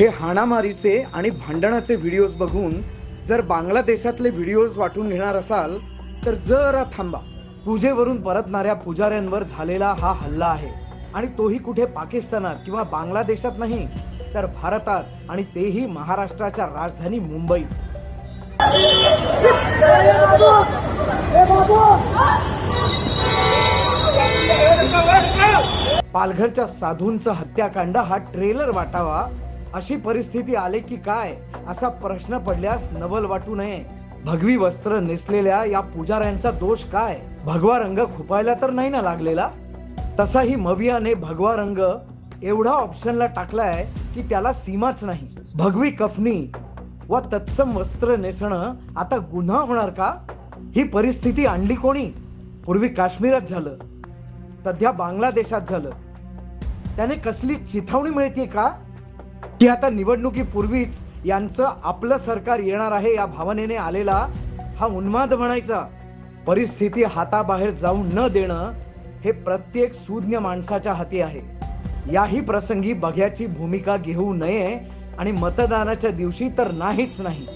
हे हाणामारीचे आणि भांडणाचे व्हिडिओज बघून जर बांगलादेशातले व्हिडिओज वाटून घेणार असाल तर जरा थांबा. पूजेवरून परतणाऱ्या पुजाऱ्यांवर झालेला हा हल्ला आहे. आणि तोही कुठे पाकिस्तानात किंवा बांगलादेशात नाही तर भारतात आणि तेही महाराष्ट्राच्या राजधानी मुंबईत पालघरच्या साधूंचं हत्याकांड हा ट्रेलर वाटावा अशी परिस्थिती आले की काय? असा प्रश्न पडल्यास नवल वाटू नये. भगवी वस्त्र नेसलेल्या या पुजाऱ्यांचा दोष काय? भगवा रंग खुपायला तर नाही ना लागलेला? तसाही मवियाने भगवा रंग एवढा ऑप्शनला टाकलाय की त्याला सीमाच नाही. भगवी कफनी व तत्सम वस्त्र नेसणं आता गुन्हा होणार का? ही परिस्थिती आणली कोणी? पूर्वी काश्मीरात झालं सध्या बांगलादेशात झालं. त्याने कसली चिथावणी मिळते का? की आता निवडणुकीपूर्वीच यांचं आपलं सरकार येणार आहे या भावनेने आलेला हा उन्माद म्हणायचा. परिस्थिती हाताबाहेर जाऊ न देणं हे प्रत्येक सुज्ञ माणसाच्या हाती आहे. याही प्रसंगी बघ्याची भूमिका घेऊ नये आणि मतदानाच्या दिवशी तर नाहीच नाही.